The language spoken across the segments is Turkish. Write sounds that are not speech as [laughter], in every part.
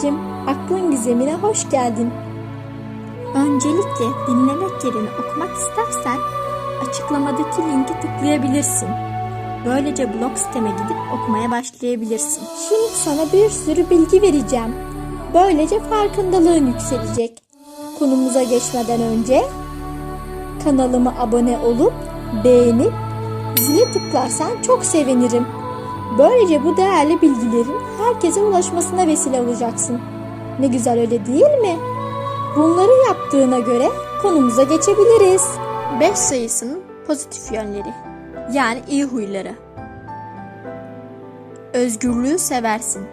Eren'cim, aklın gizemine hoş geldin. Öncelikle dinlemek yerine okumak istersen açıklamadaki linki tıklayabilirsin. Böylece blog siteme gidip okumaya başlayabilirsin. Şimdi sana bir sürü bilgi vereceğim. Böylece farkındalığın yükselecek. Konumuza geçmeden önce kanalıma abone olup beğenip zile tıklarsan çok sevinirim. Böylece bu değerli bilgilerin herkese ulaşmasına vesile olacaksın. Ne güzel öyle değil mi? Bunları yaptığına göre konumuza geçebiliriz. 5 sayısının pozitif yönleri. Yani iyi huyları. Özgürlüğü seversin.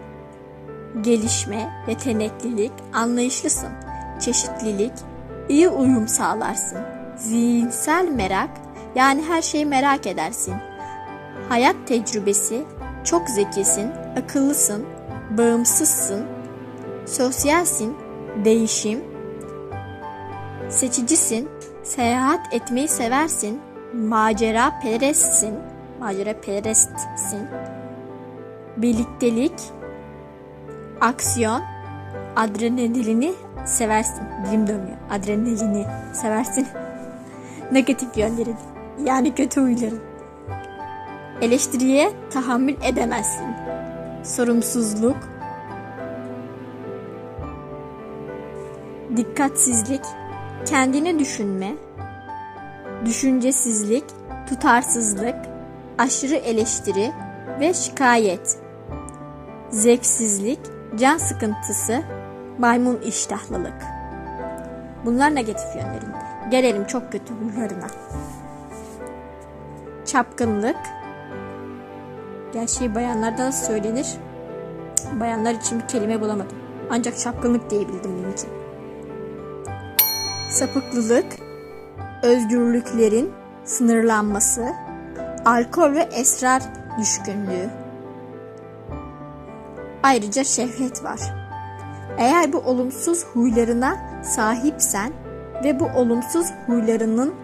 Gelişme, yeteneklilik, anlayışlısın. Çeşitlilik, iyi uyum sağlarsın. Zihinsel merak, yani her şeyi merak edersin. Hayat tecrübesi, çok zekisin, akıllısın, bağımsızsın, sosyalsin, değişim, seçicisin, seyahat etmeyi seversin, macera perestsin, macera perestsin, birliktelik, aksiyon, adrenalini seversin. Dilim dönmüyor. Adrenalini seversin. [laughs] Negatif yönleri yani kötü huyların. Eleştiriye tahammül edemezsin. Sorumsuzluk, dikkatsizlik, kendini düşünme, düşüncesizlik, tutarsızlık, aşırı eleştiri ve şikayet, zevksizlik, can sıkıntısı, maymun iştahlılık. Bunlar negatif yönlerinde. Gelelim çok kötü huylarına. Çapkınlık, Gerçeği bayanlardan söylenir. Bayanlar için bir kelime bulamadım. Ancak çapkınlık diyebildim için. Sapıklılık, özgürlüklerin sınırlanması, alkol ve esrar düşkünlüğü. Ayrıca şehvet var. Eğer bu olumsuz huylarına sahipsen ve bu olumsuz huylarının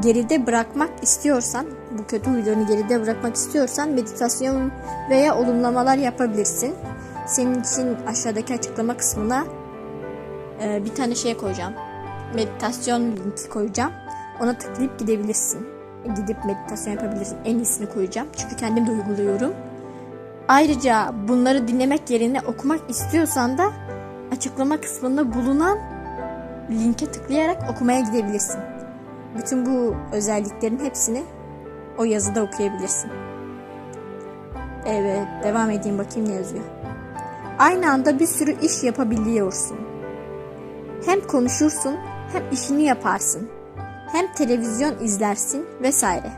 geride bırakmak istiyorsan, bu kötü huylarını geride bırakmak istiyorsan meditasyon veya olumlamalar yapabilirsin. Senin için aşağıdaki açıklama kısmına e, bir tane şey koyacağım. Meditasyon linki koyacağım. Ona tıklayıp gidebilirsin. Gidip meditasyon yapabilirsin. En iyisini koyacağım. Çünkü kendim de uyguluyorum. Ayrıca bunları dinlemek yerine okumak istiyorsan da açıklama kısmında bulunan linke tıklayarak okumaya gidebilirsin. Bütün bu özelliklerin hepsini o yazıda okuyabilirsin. Evet, devam edeyim bakayım ne yazıyor. Aynı anda bir sürü iş yapabiliyorsun. Hem konuşursun, hem işini yaparsın. Hem televizyon izlersin vesaire.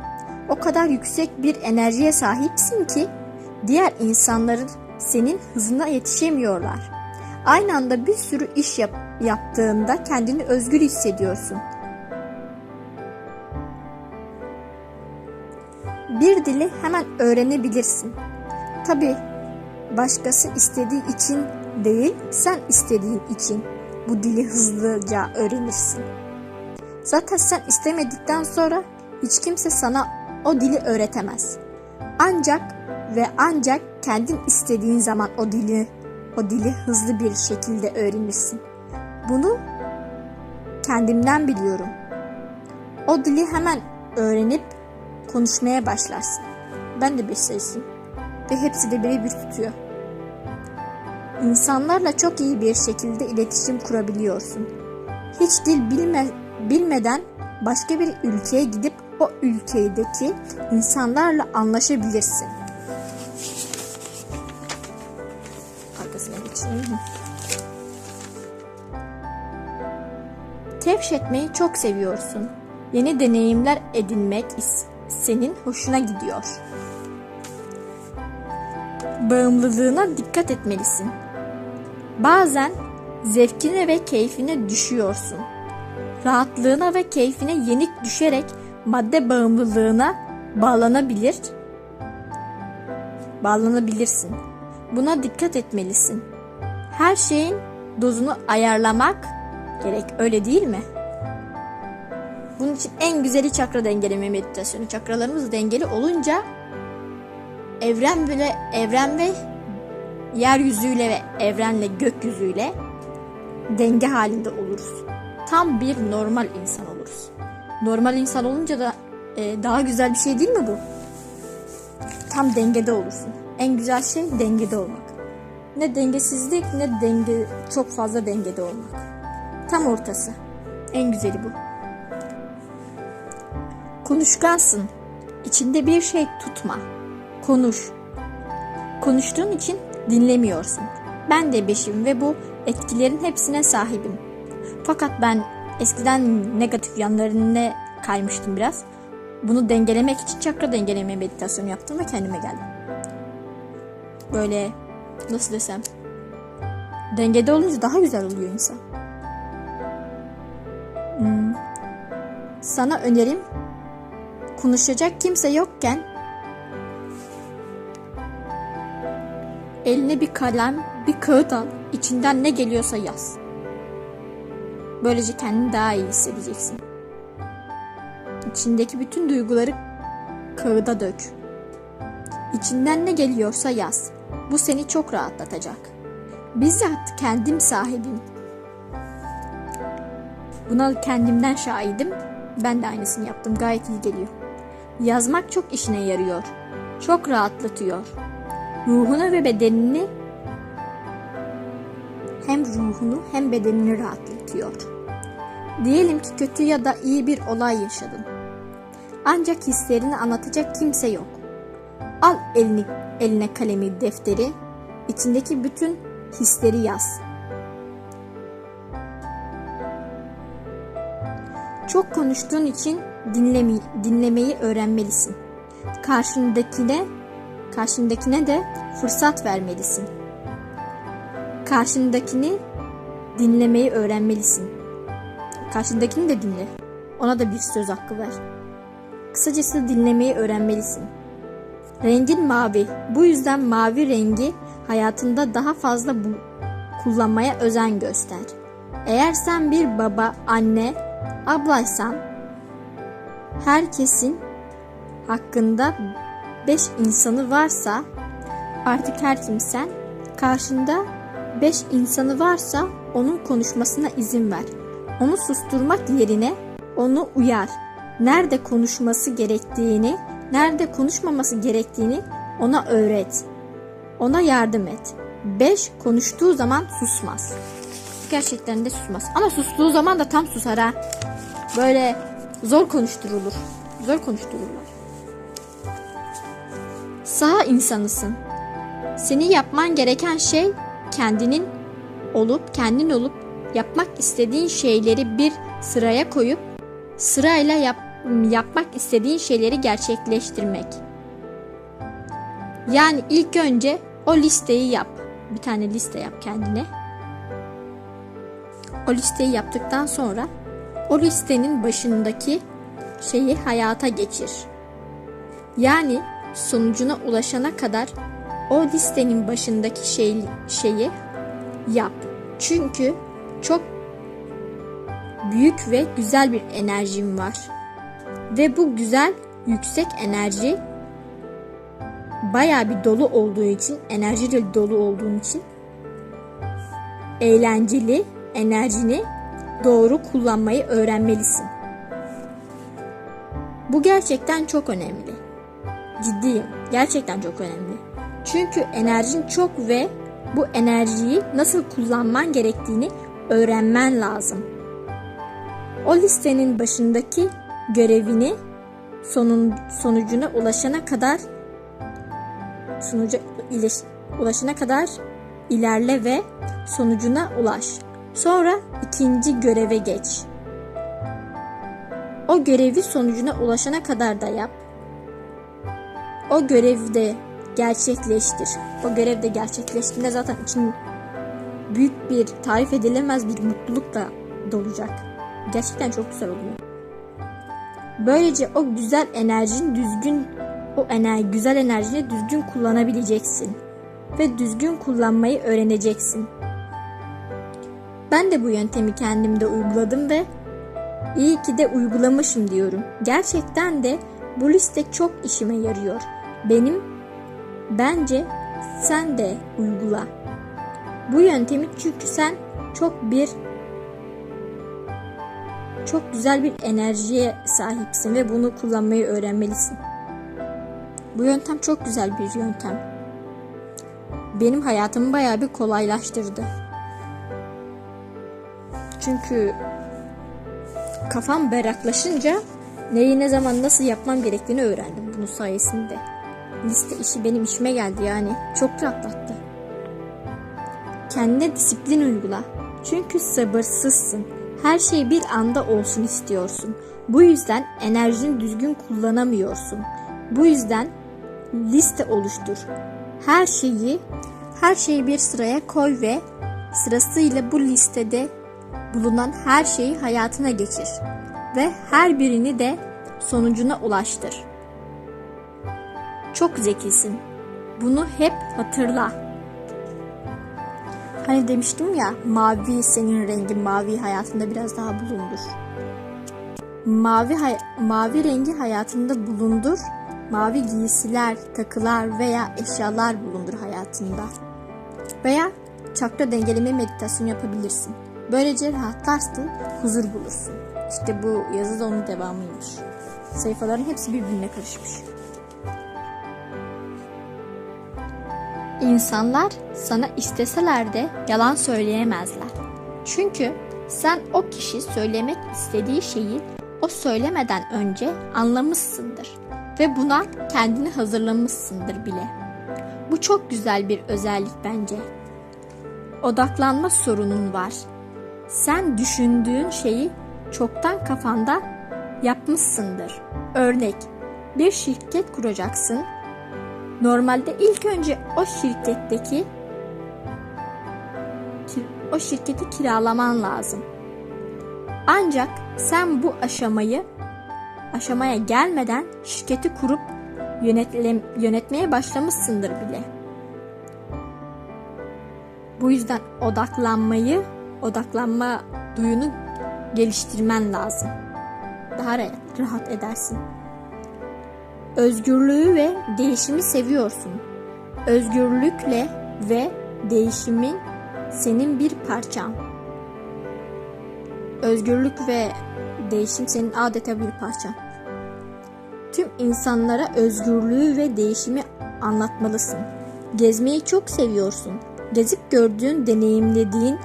O kadar yüksek bir enerjiye sahipsin ki diğer insanların senin hızına yetişemiyorlar. Aynı anda bir sürü iş yap yaptığında kendini özgür hissediyorsun. Bir dili hemen öğrenebilirsin. Tabi başkası istediği için değil, sen istediğin için bu dili hızlıca öğrenirsin. Zaten sen istemedikten sonra hiç kimse sana o dili öğretemez. Ancak ve ancak kendin istediğin zaman o dili o dili hızlı bir şekilde öğrenirsin. Bunu kendimden biliyorum. O dili hemen öğrenip konuşmaya başlarsın. Ben de bir sayısın ve hepsi de birebir tutuyor. İnsanlarla çok iyi bir şekilde iletişim kurabiliyorsun. Hiç dil bilme, bilmeden başka bir ülkeye gidip o ülkedeki insanlarla anlaşabilirsin. Arkasına geçeyim. Kevşetmeyi çok seviyorsun. Yeni deneyimler edinmek senin hoşuna gidiyor. Bağımlılığına dikkat etmelisin. Bazen zevkine ve keyfine düşüyorsun. Rahatlığına ve keyfine yenik düşerek madde bağımlılığına bağlanabilir, bağlanabilirsin. Buna dikkat etmelisin. Her şeyin dozunu ayarlamak gerek öyle değil mi? Bunun için en güzeli çakra dengeleme meditasyonu. Çakralarımız dengeli olunca evren bile evren ve yeryüzüyle ve evrenle gökyüzüyle denge halinde oluruz. Tam bir normal insan oluruz. Normal insan olunca da e, daha güzel bir şey değil mi bu? Tam dengede olursun. En güzel şey dengede olmak. Ne dengesizlik ne denge çok fazla dengede olmak. Tam ortası. En güzeli bu. Konuşkansın. İçinde bir şey tutma. Konuş. Konuştuğun için dinlemiyorsun. Ben de beşim ve bu etkilerin hepsine sahibim. Fakat ben eskiden negatif yanlarına kaymıştım biraz. Bunu dengelemek için çakra dengeleme meditasyonu yaptım ve kendime geldim. Böyle nasıl desem dengede olunca daha güzel oluyor insan. Hmm. Sana önerim konuşacak kimse yokken eline bir kalem, bir kağıt al, içinden ne geliyorsa yaz. Böylece kendini daha iyi hissedeceksin. İçindeki bütün duyguları kağıda dök. İçinden ne geliyorsa yaz. Bu seni çok rahatlatacak. Bizzat kendim sahibim. Buna kendimden şahidim. Ben de aynısını yaptım. Gayet iyi geliyor. Yazmak çok işine yarıyor. Çok rahatlatıyor. Ruhunu ve bedenini hem ruhunu hem bedenini rahatlatıyor. Diyelim ki kötü ya da iyi bir olay yaşadın. Ancak hislerini anlatacak kimse yok. Al elini, eline kalemi, defteri, içindeki bütün hisleri yaz. Çok konuştuğun için dinleme, dinlemeyi öğrenmelisin. Karşındakine, karşındakine de fırsat vermelisin. Karşındakini dinlemeyi öğrenmelisin. Karşındakini de dinle. Ona da bir söz hakkı ver. Kısacası dinlemeyi öğrenmelisin. Rengin mavi. Bu yüzden mavi rengi hayatında daha fazla bu kullanmaya özen göster. Eğer sen bir baba, anne, ablaysan herkesin hakkında beş insanı varsa artık her kimsen karşında beş insanı varsa onun konuşmasına izin ver. Onu susturmak yerine onu uyar. Nerede konuşması gerektiğini, nerede konuşmaması gerektiğini ona öğret. Ona yardım et. 5. Konuştuğu zaman susmaz. Gerçekten de susmaz. Ama sustuğu zaman da tam susar ha. Böyle zor konuşturulur. Zor konuştururlar. Sağ insanısın. Seni yapman gereken şey kendinin olup kendin olup yapmak istediğin şeyleri bir sıraya koyup sırayla yap, yapmak istediğin şeyleri gerçekleştirmek. Yani ilk önce o listeyi yap. Bir tane liste yap kendine. O listeyi yaptıktan sonra o listenin başındaki şeyi hayata geçir. Yani sonucuna ulaşana kadar o listenin başındaki şey, şeyi yap. Çünkü çok büyük ve güzel bir enerjim var. Ve bu güzel yüksek enerji baya bir dolu olduğu için, enerjiyle dolu olduğun için eğlenceli enerjini doğru kullanmayı öğrenmelisin. Bu gerçekten çok önemli. Ciddiyim. Gerçekten çok önemli. Çünkü enerjin çok ve bu enerjiyi nasıl kullanman gerektiğini öğrenmen lazım. O listenin başındaki görevini sonun, sonucuna ulaşana kadar sonuca ulaşana kadar ilerle ve sonucuna ulaş. Sonra ikinci göreve geç. O görevi sonucuna ulaşana kadar da yap. O görevde gerçekleştir. O görevde gerçekleştiğinde zaten için büyük bir tarif edilemez bir mutlulukla dolacak. Gerçekten çok güzel oluyor. Böylece o güzel enerjin düzgün o enerji, güzel enerjini düzgün kullanabileceksin ve düzgün kullanmayı öğreneceksin. Ben de bu yöntemi kendimde uyguladım ve iyi ki de uygulamışım diyorum. Gerçekten de bu liste çok işime yarıyor. Benim bence sen de uygula. Bu yöntemi çünkü sen çok bir çok güzel bir enerjiye sahipsin ve bunu kullanmayı öğrenmelisin. Bu yöntem çok güzel bir yöntem. Benim hayatımı bayağı bir kolaylaştırdı. Çünkü kafam berraklaşınca neyi ne zaman nasıl yapmam gerektiğini öğrendim bunun sayesinde. Liste işi benim işime geldi yani. Çok rahatlattı. Kendine disiplin uygula. Çünkü sabırsızsın. Her şey bir anda olsun istiyorsun. Bu yüzden enerjini düzgün kullanamıyorsun. Bu yüzden liste oluştur. Her şeyi her şeyi bir sıraya koy ve sırasıyla bu listede bulunan her şeyi hayatına geçir ve her birini de sonucuna ulaştır. Çok zekisin. Bunu hep hatırla. Hani demiştim ya mavi senin rengin mavi hayatında biraz daha bulundur. Mavi mavi rengi hayatında bulundur. Mavi giysiler, takılar veya eşyalar bulundur hayatında. Veya çakra dengeleme meditasyonu yapabilirsin. Böylece rahatlarsın, huzur bulursun. İşte bu yazı da onun devamıymış. Sayfaların hepsi birbirine karışmış. İnsanlar sana isteseler de yalan söyleyemezler. Çünkü sen o kişi söylemek istediği şeyi o söylemeden önce anlamışsındır ve buna kendini hazırlamışsındır bile. Bu çok güzel bir özellik bence. Odaklanma sorunun var. Sen düşündüğün şeyi çoktan kafanda yapmışsındır. Örnek, bir şirket kuracaksın Normalde ilk önce o şirketteki o şirketi kiralaman lazım. Ancak sen bu aşamayı aşamaya gelmeden şirketi kurup yönetle, yönetmeye başlamışsındır bile. Bu yüzden odaklanmayı, odaklanma duyunu geliştirmen lazım. Daha rahat edersin. Özgürlüğü ve değişimi seviyorsun. Özgürlükle ve değişimin senin bir parçan. Özgürlük ve değişim senin adeta bir parçan. Tüm insanlara özgürlüğü ve değişimi anlatmalısın. Gezmeyi çok seviyorsun. Gezip gördüğün, deneyimlediğin,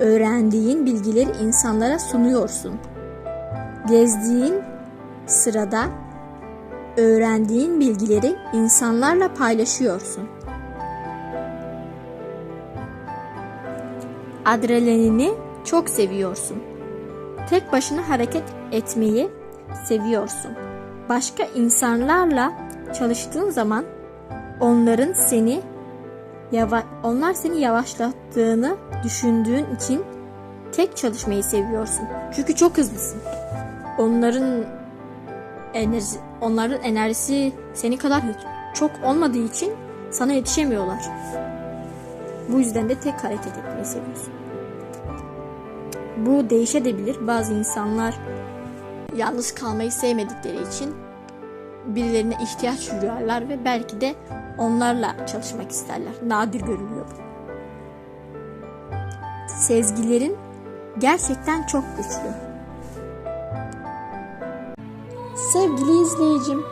öğrendiğin bilgileri insanlara sunuyorsun. Gezdiğin sırada öğrendiğin bilgileri insanlarla paylaşıyorsun. Adrenalini çok seviyorsun. Tek başına hareket etmeyi seviyorsun. Başka insanlarla çalıştığın zaman onların seni yava onlar seni yavaşlattığını düşündüğün için tek çalışmayı seviyorsun. Çünkü çok hızlısın. Onların enerji, onların enerjisi seni kadar çok olmadığı için sana yetişemiyorlar. Bu yüzden de tek hareket etmeyi seviyorsun. Bu değişebilir. Bazı insanlar yalnız kalmayı sevmedikleri için birilerine ihtiyaç duyarlar ve belki de onlarla çalışmak isterler. Nadir görülüyor bu. Sezgilerin gerçekten çok güçlü. Sevgili izleyicim,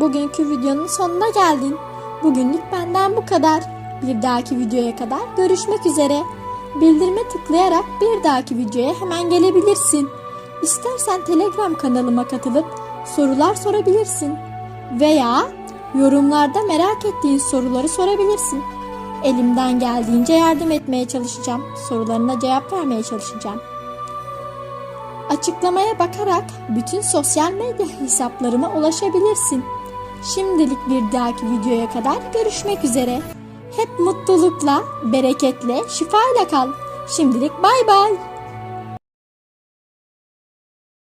bugünkü videonun sonuna geldin. Bugünlük benden bu kadar. Bir dahaki videoya kadar görüşmek üzere. Bildirime tıklayarak bir dahaki videoya hemen gelebilirsin. İstersen Telegram kanalıma katılıp sorular sorabilirsin. Veya yorumlarda merak ettiğin soruları sorabilirsin. Elimden geldiğince yardım etmeye çalışacağım. Sorularına cevap vermeye çalışacağım. Açıklamaya bakarak bütün sosyal medya hesaplarıma ulaşabilirsin. Şimdilik bir dahaki videoya kadar görüşmek üzere. Hep mutlulukla, bereketle, şifayla kal. Şimdilik bay bay.